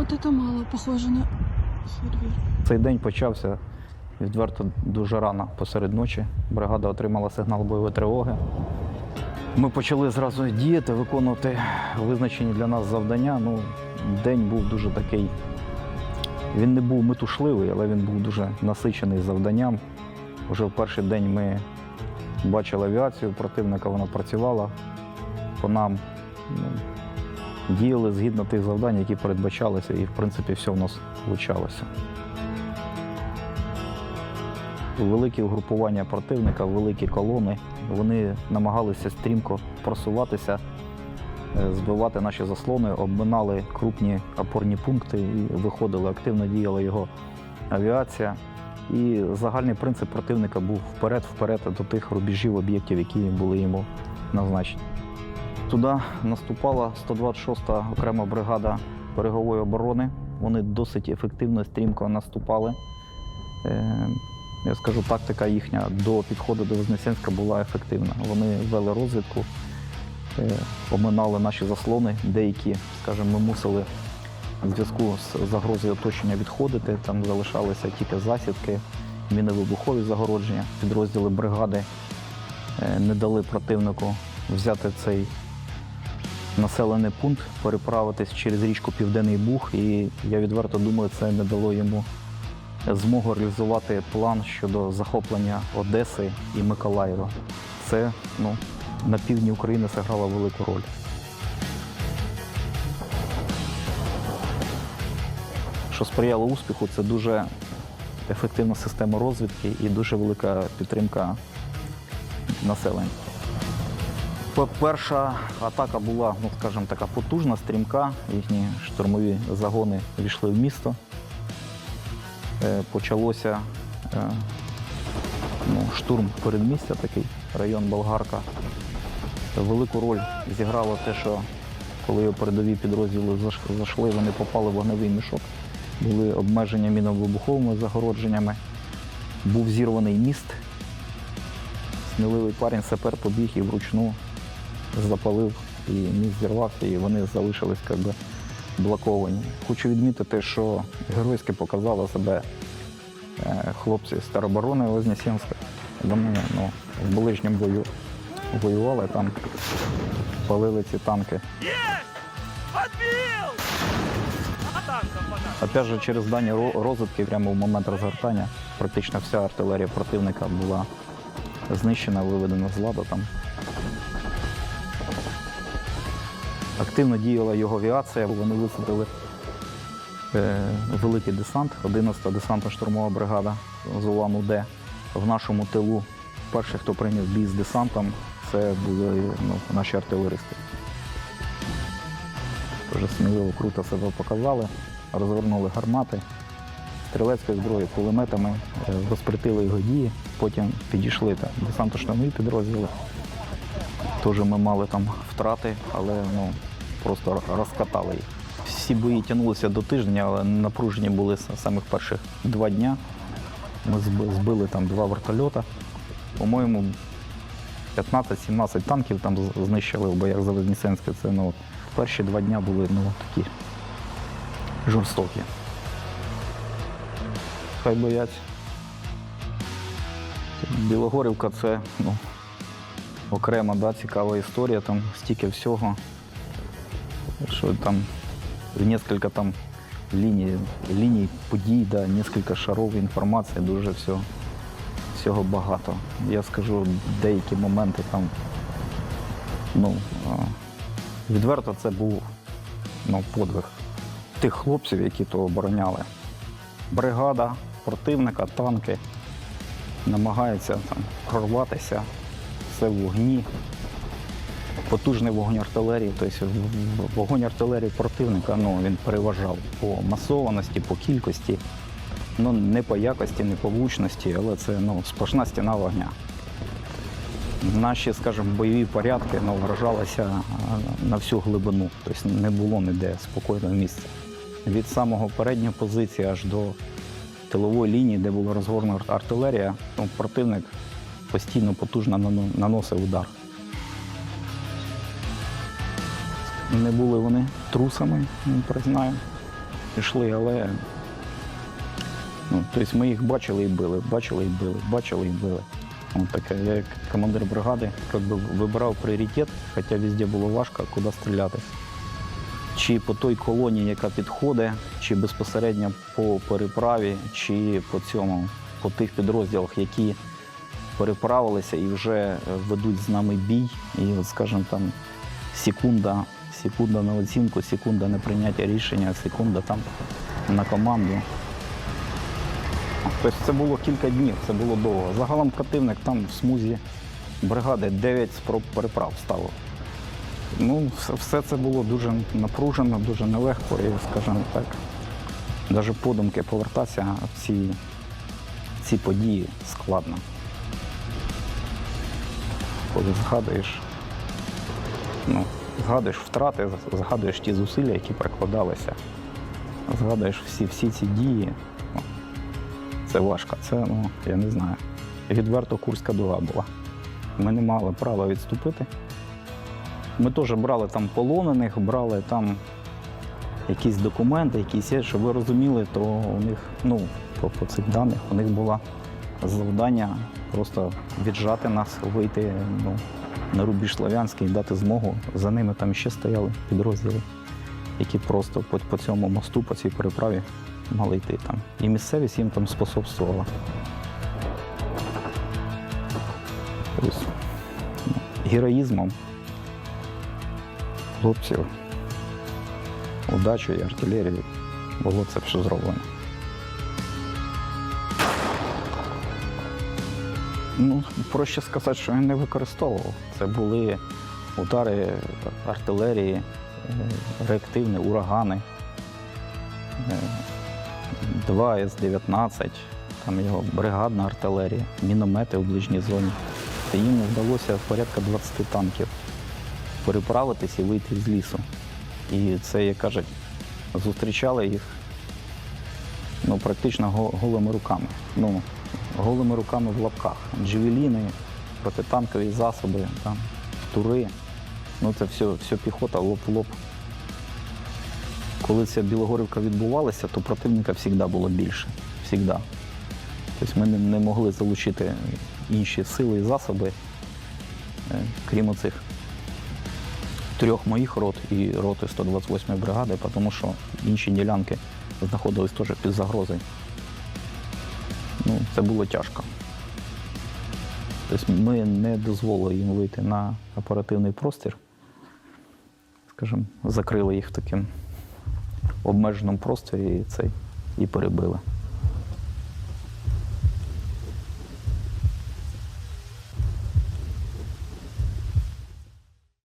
вот это мало похоже на фейерверк. Цей день почався відверто дуже рано посеред ночі. Бригада отримала сигнал бойової тривоги. Ми почали зразу діяти, виконувати визначені для нас завдання. Ну, день був дуже такий. Він не був метушливий, але він був дуже насичений завданням. Уже в перший день ми бачили авіацію противника, вона працювала по нам. Діяли згідно тих завдань, які передбачалися, і в принципі все в нас вийшлося. Великі угрупування противника, великі колони. Вони намагалися стрімко просуватися, е, збивати наші заслони, обминали крупні опорні пункти і виходили. Активно діяла його авіація. І загальний принцип противника був вперед-вперед до тих рубежів об'єктів, які були йому назначені. Туди наступала 126-та окрема бригада берегової оборони. Вони досить ефективно, стрімко наступали. Е, Я скажу, тактика їхня до підходу до Вознесенська була ефективна. Вони вели розвідку, е, оминали наші заслони. Деякі, скажімо, ми мусили в зв'язку з загрозою оточення відходити. Там залишалися тільки засідки, міновибухові загородження. Підрозділи бригади е, не дали противнику взяти цей населений пункт, переправитись через річку Південний Буг. І я відверто думаю, це не дало йому змогу реалізувати план щодо захоплення Одеси і Миколаєва. Це ну, на півдні України зіграло велику роль. Що сприяло успіху, це дуже ефективна система розвідки і дуже велика підтримка населення. Пе- Перша атака була, ну скажімо, така потужна, стрімка. Їхні штурмові загони війшли в місто. Е, Почалося е, ну, штурм передмістя, такий район Болгарка. Велику роль зіграло те, що коли передові підрозділи зайшли, вони попали в вогневий мішок. Були обмеження міновибуховими загородженнями. Був зірваний міст. Сміливий парень сапер побіг і вручну запалив, і міст зірвався, і вони залишились як би, блоковані. Хочу відмітити, що геройськи показали себе е, хлопці з тероборони Вознесенська. Вони ну, в ближньому бою воювали, там палили ці танки. Опять же, через дані ро- розвідки, прямо в момент розгортання, практично вся артилерія противника була знищена, виведена з ладу там. Активно діяла його авіація, вони висадили е, великий десант, 11-та десантно-штурмова бригада з Улан-Удэ. В нашому тилу перший, хто прийняв бій з десантом, це були ну, наші артилеристи. Дуже сміливо, круто себе показали, розгорнули гармати, стрілецькою зброєю, кулеметами, е, розпритили його дії, потім підійшли десантно-штурмові підрозділи. Теж ми мали там втрати, але ну, просто розкатали їх. Всі бої тягнулися до тижня, але напружені були з самих перших два дня. Ми збили там два вертольота. По-моєму, 15-17 танків там знищили в боях за Вознесенське. Це ну, перші два дня були ну, такі жорстокі. Хай бояться. Білогорівка це ну, окрема да, цікава історія, там стільки всього. Що там несколько там ліній, ліній подій, да, несколько шаров інформації, дуже всього, всього багато. Я скажу деякі моменти там. Ну, відверто це був ну, подвиг тих хлопців, які то обороняли. Бригада противника, танки намагаються там прорватися, все в вогні. Потужний вогонь артилерії, тобто вогонь артилерії противника ну, він переважав по масованості, по кількості, ну не по якості, не по влучності, але це ну, сплошна стіна вогня. Наші, скажімо, бойові порядки ну, вражалися на всю глибину, тобто не було ніде спокійного місця. Від самого передньої позиції аж до тилової лінії, де була розгорнута артилерія, ну, противник постійно потужно наносив удар. Не були вони трусами, ми признаємо. пішли, але ну, тобто ми їх бачили і били, бачили і били, бачили і били. От таке. Я як командир бригади як би, вибирав пріоритет, хоча везде було важко, куди стріляти. Чи по той колоні, яка підходить, чи безпосередньо по переправі, чи по цьому, по тих підрозділах, які переправилися і вже ведуть з нами бій. І, скажімо, там секунда, секунда на оцінку, секунда на прийняття рішення, секунда там на команду. Тобто це було кілька днів, це було довго. Загалом противник там в смузі бригади 9 спроб переправ ставив. Ну, все, це було дуже напружено, дуже нелегко і, скажімо так, навіть подумки повертатися в ці, ці події складно. Коли згадуєш, ну, згадуєш втрати, згадуєш ті зусилля, які прикладалися, згадуєш всі, всі ці дії. Це важко. Це, ну, я не знаю. Відверто Курська дуга була. Ми не мали права відступити. Ми теж брали там полонених, брали там якісь документи, якісь щоб ви розуміли, то у них, ну, по, по цих даних, у них було завдання просто віджати нас, вийти ну, на рубіж Слов'янський дати змогу. За ними там ще стояли підрозділи, які просто по, по цьому мосту, по цій переправі мали йти там. І місцевість їм там способствувала. Ну, героїзмом хлопців, удачею і артилерією було це все зроблено. Ну, проще сказати, що він не використовував. Це були удари артилерії, е, реактивні урагани. Е, Два С-19, там його бригадна артилерія, міномети у ближній зоні. Та їм вдалося порядка 20 танків переправитись і вийти з лісу. І це, як кажуть, зустрічали їх ну, практично голими руками. Ну, голими руками в лапках. Джевеліни, протитанкові засоби, там, тури. Ну, це все, все піхота лоб в лоб. Коли ця Білогорівка відбувалася, то противника завжди було більше. Всігда. Тобто ми не, не могли залучити інші сили і засоби, е, крім оцих трьох моїх рот і роти 128-ї бригади, тому що інші ділянки знаходились теж під загрозою. Це було тяжко. Тобто ми не дозволили їм вийти на оперативний простір. Скажімо, закрили їх в такому обмеженому просторі і, цей, і перебили.